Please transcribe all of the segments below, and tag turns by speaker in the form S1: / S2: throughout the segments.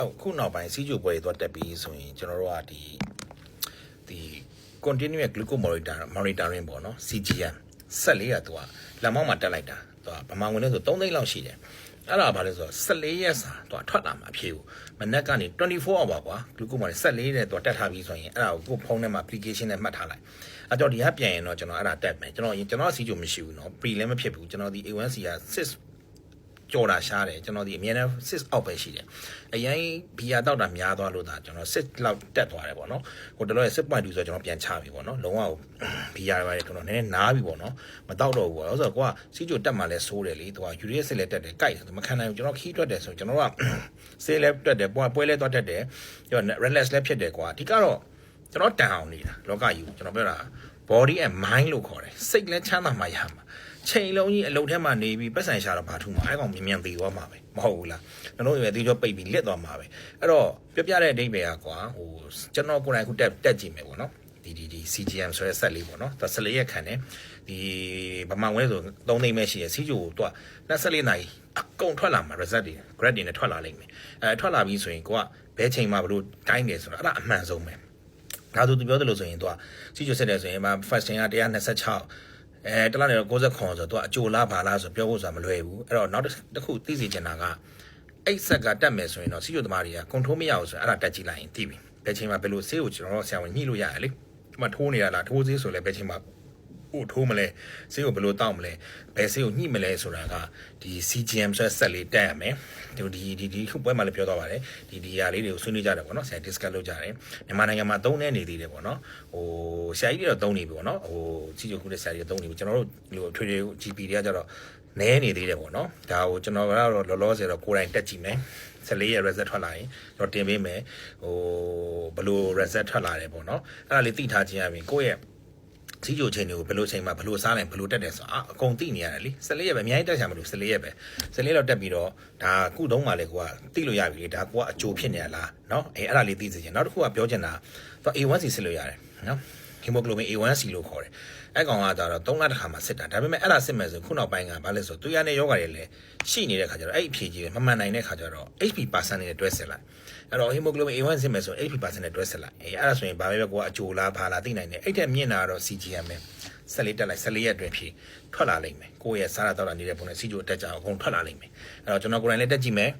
S1: အခုနောက်ပိုင်းစီးကျူပွဲတွေသွားတက်ပြီးဆိုရင်ကျွန်တော်တို့ကဒီဒီ continuous glucose monitor monitoring ပေါ့နော် CGM ဆက်လေးကသူကလက်မောင်းမှာတက်လိုက်တာသူကဗမာငွေနဲ့ဆို3သိန်းလောက်ရှိတယ်အဲ့ဒါဘာလဲဆိုတော့14ရက်စာသူကထွက်လာမှာအဖြစ်ကိုမနက်ကနေ24 hour ကွာ glucose monitor 14တဲ့သူကတက်ထားပြီးဆိုရင်အဲ့ဒါကိုကိုယ်ဖုန်းထဲမှာ application နဲ့မှတ်ထားလိုက်အဲ့တော့ဒီကပြန်ရင်တော့ကျွန်တော်အဲ့ဒါတက်မယ်ကျွန်တော်ကျွန်တော်စီးကျူမရှိဘူးเนาะ pre လည်းမဖြစ်ဘူးကျွန်တော်ဒီ A1C က6 ကြော်တာရှားတယ်ကျွန်တော်ဒီအမြဲတမ်း6အောက်ပဲရှိတယ်အရင်ဘီယာတောက်တာများသွားလို့ဒါကျွန်တော်6လောက်တက်သွားတယ်ပေါ့နော်ဟိုတလောရဲ့6.2ဆိုတော့ကျွန်တော်ပြန်ချပြီပေါ့နော်လုံးဝဘီယာတွေပါတယ်ကျွန်တော်နည်းနည်းနားပြီပေါ့နော်မတောက်တော့ဘူးပေါ့ဆိုတော့ကိုကစီဂျိုတက်မှလည်းစိုးတယ်လေသူကယူရီးစစ်လည်းတက်တယ်ကြိုက်တယ်မခံနိုင်ဘူးကျွန်တော်ခီးတွက်တယ်ဆိုကျွန်တော်ကဆေးလည်းတွက်တယ်ပွဲပွဲလည်းတွက်တက်တယ်ပြီးတော့ relax လည်းဖြစ်တယ်ကွာဒီကတော့ကျွန်တော်တန်အောင်နေတာလောကယူကျွန်တော်ပြောတာ body and mind လို့ခေါ်တယ်စိတ်လည်းချမ်းသာမှရမှာ ချိန်လုံးကြီးအလုံးထဲမှာနေပြီးပတ်ဆိုင်ရှာတော့ဘာထူမှာအဲကောင်မြန်မြန်သေးသွားမှာပဲမဟုတ်ဘူးလားကျွန်တော်ရဲ့သေးချောပိတ်ပြီးလက်သွားမှာပဲအဲ့တော့ပြပြတဲ့အဓိပ္ပာယ်ကကွာဟိုကျွန်တော်ကိုယ်တိုင်ခုတက်တက်ကြည့်မယ်ပေါ့နော်ဒီဒီဒီ CGM ဆိုတဲ့ဆက်လေးပေါ့နော်ဒါ14ရက်ခံတယ်ဒီဗမာဝဲဆို3သိန်းပဲရှိရစီဂျိုတော့24နာရီအကုန်ထွက်လာမှာ result တွေ grade တွေနဲ့ထွက်လာလိမ့်မယ်အဲထွက်လာပြီဆိုရင်ကိုကဘယ်ချိန်မှဘလို့တိုင်းတယ်ဆိုတာအဲ့ဒါအမှန်ဆုံးပဲဒါဆိုသူပြောတယ်လို့ဆိုရင်သူကစီဂျိုဆက်တယ်ဆိုရင်မှာ first ချိန်က126 အဲတလားနေတော့60ခွန်ဆိုတော့သူကအကြိုလားဘာလားဆိုပြောဖို့ဆိုတာမလွယ်ဘူးအဲ့တော့နောက်တစ်ခုသိစေချင်တာကအိတ်ဆက်ကတက်မယ်ဆိုရင်တော့စီချိုသမားတွေကကွန်ထရိုးမရအောင်ဆိုရင်အဲ့ဒါတက်ကြည့်လိုက်ရင်သိပြီဘယ်ချိန်မှာဘယ်လိုဆေးကိုကျွန်တော်တို့ဆရာဝန်ညှိလို့ရတယ်လေဒီမှာထိုးနေရလားထိုးဆေးဆိုလဲဘယ်ချိန်မှာ ဟိုထိုးမလဲဆေးကိုဘယ်လိုတောက်မလဲဘယ်ဆေးကိုညှိမလဲဆိုတာကဒီ CGM ဆိုတဲ့ဆက်လေးတက်ရမယ်ဒီဒီဒီဒီခုပွဲမှာလည်းပြောသွားပါတယ်ဒီဒီဟာလေးတွေကိုဆွေးနွေးကြတယ်ပေါ့နော်ဆရာ discuss လုပ်ကြတယ်မြန်မာနိုင်ငံမှာသုံးနေနေသေးတယ်ပေါ့နော်ဟိုဆရာကြီးတွေတော့သုံးနေပြီပေါ့နော်ဟိုစီချိုခုတဲ့ဆရာကြီးတွေသုံးနေပြီကျွန်တော်တို့လိုထွေထွေ GP တွေကကြတော့နဲနေသေးတယ်ပေါ့နော်ဒါကိုကျွန်တော်ကတော့လောလောဆယ်တော့ကိုယ်တိုင်တက်ကြည့်မယ်14ရက် reset ထွက်လာရင်ကျွန်တော်တင်ပေးမယ်ဟိုဘယ်လို reset ထွက်လာတယ်ပေါ့နော်အဲ့ဒါလေးသိထားခြင်းရပြီကိုယ့်ရဲ့ စီချိုချိန်တွေကိုဘယ်လိုချိန်မှာဘယ်လိုစားလိုက်ဘယ်လိုတက်တယ်ဆိုတော့အကုန်သိနေရတယ်လေ14ရက်ပဲအများကြီးတက်ချင်မလို့14ရက်ပဲ14လောက်တက်ပြီးတော့ဒါကုတုံးမှလည်းကိုကသိလို့ရပြီလေဒါကိုကအကြိုဖြစ်နေရလားเนาะအဲအဲ့ဒါလေးသိစေချင်နောက်တစ်ခုကပြောချင်တာတော့ A1C စစ်လို့ရတယ်เนาะ hemoglobin A1C လို့ခေါ်တယ်အဲ့ကောင်ကကြတော့3လတစ်ခါမှစစ်တာဒါပေမဲ့အဲ့ဒါစစ်မယ်ဆိုခုနောက်ပိုင်းကဘာလဲဆိုသူရတဲ့ယောဂတွေလည်းရှိနေတဲ့ခါကျတော့အဲ့အဖြေကြီးမမှန်နိုင်တဲ့ခါကျတော့ HP percent နဲ့တွဲစစ်လိုက်အဲ့တော့ hemoglobin A1 စစ်မယ်ဆို HP percent နဲ့တွဲစစ်လိုက်အဲ့အဲ့ဒါဆိုရင်ဘာပဲပဲကိုကအကြိုလားဘာလားသိနိုင်တယ်အဲ့တက်မြင့်တာကတော့ CGM ပဲဆက်လေးတက်လိုက်14ရက်အတွင်းဖြေထွက်လာလိမ့်မယ်ကိုယ့်ရဲ့စားရတော့တာနေတဲ့ပုံနဲ့စီဂျိုတက်ကြအောင်အကုန်ထွက်လာလိမ့်မယ်အဲ့တော့ကျွန်တော်ကိုယ်တိုင်လည်းတက်ကြည့်မယ်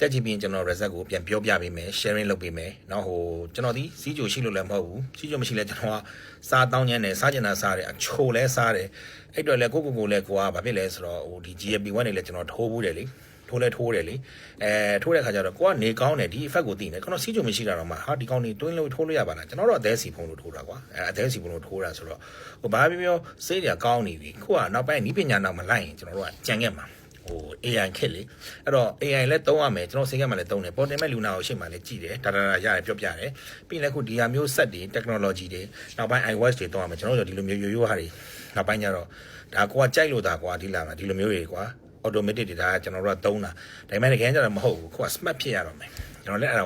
S1: တက်ကြည့်ပြီးကျွန်တော် result ကိုပြန်ပြောပြပေးမယ် sharing လုပ်ပေးမယ်เนาะဟိုကျွန်တော်ဒီစီဂျိုရှိလို့လည်းမဟုတ်ဘူးစီဂျိုမရှိလဲကျွန်တော်ကစားတောင်းညံတယ်စားကျင်တာစားတယ်အချိုလဲစားတယ်အဲ့တော့လဲကိုကိုကိုလဲကိုကဘာဖြစ်လဲဆိုတော့ဟိုဒီ GLP-1 တွေလည်းကျွန်တော်ထိုးဘူးတယ်လေထိုးလဲထိုးတယ်လေအဲထိုးတဲ့ခါကျတော့ကိုကနေကောင်းတယ်ဒီ effect ကိုသိနေကျွန်တော်စီဂျိုမရှိတာတော့မှဟာဒီကောင်းနေတွင်းလို့ထိုးလို့ရပါလားကျွန်တော်တော့အသေးစီဖုံးလို့ထိုးတာကွာအဲအသေးစီဖုံးလို့ထိုးတာဆိုတော့ဟိုဘာပြောပြောစေးတွေကကောင်းနေပြီခုကနောက်ပိုင်းဤပညာနောက်မလိုက်ရင်ကျွန်တော်တို့ကကြံခဲ့မှာ ဟို AI ခက်လေအဲ့တော့ AI လည်းသုံးရမယ်ကျွန်တော်စိတ်ကမှလည်းသုံးတယ်ပေါ်တင်မဲ့လူနာကိုရှေ့မှာလည်းကြည့်တယ်ဒါဒါဒါရတယ်ပြောပြတယ်ပြီးရင်လည်းခုဒီဟာမျိုး set တွေ technology တွေနောက်ပိုင်း iWatch တွေသုံးရမယ်ကျွန်တော်တို့ဒီလိုမျိုးရိုးရိုးဟာတွေနောက်ပိုင်းကျတော့ဒါကိုကကြိုက်လို့ဒါကွာဒီလာမှာဒီလိုမျိုးတွေကွာ automatic တွေဒါကျွန်တော်တို့ကသုံးတာဒါပေမဲ့တကယ်ကျတော့မဟုတ်ဘူးခုက smart ဖြစ်ရတော့မယ်ကျွန်တော်လည်းအဲ့ဒါ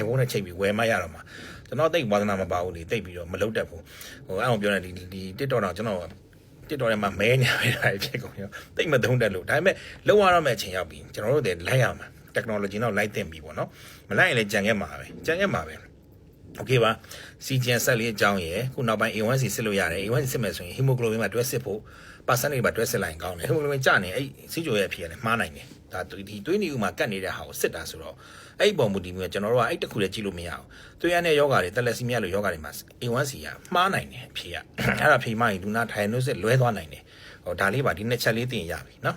S1: iPhone နဲ့ချိန်ပြီးဝယ်မှရတော့မှာကျွန်တော်တိတ်ဝါသနာမပါဘူးလေတိတ်ပြီးတော့မလုပ်တတ်ဘူးဟိုအဲ့အောင်ပြောနေဒီဒီ TikTok တော့ကျွန်တော် တစ်တော်ထဲမှာမဲညာပဲတာဖြစ်ကုန်ရောတိတ်မသုံးတတ်လို့ဒါပေမဲ့လုံရတော့မဲ့အချိန်ရောက်ပြီကျွန်တော်တို့တွေလိုက်ရမှာ technology တော့လိုက်တင်ပြီပေါ့နော်မလိုက်ရင်လည်းကြံခဲ့မှာပဲကြံခဲ့မှာပဲโอเคပါ CGN ဆက်လေးအကြောင်းရယ်ခုနောက်ပိုင်း A1C စစ်လို့ရတယ် A1C စစ်မယ်ဆိုရင် hemoglobin မှာတွဲစစ်ဖို့ percentage မှာတွဲစစ်လိုက်ရင်ကောင်းတယ် hemoglobin ကျနေအဲ့စီဂျိုရဲ့အဖြစ်လည်းမှားနိုင်တယ် ဒါဒီသွေးနီဦးမှာကတ်နေတဲ့ဟာကိုစစ်တာဆိုတော့အဲ့ပုံမူတည်မျိုးကျွန်တော်တို့ကအဲ့တခုလည်းကြည့်လို့မရအောင်သွေးရတဲ့ယောဂါတွေတက်လက်စီမီယာလိုယောဂါတွေမှာ A1C ကမှားနိုင်တယ်အဖြစ်ကအဲ့ဒါဖေးမှရင်လူနာ diagnosis လွဲသွားနိုင်တယ်ဟောဒါလေးပါဒီနှစ်ချက်လေးသိရင်ရပြီနော်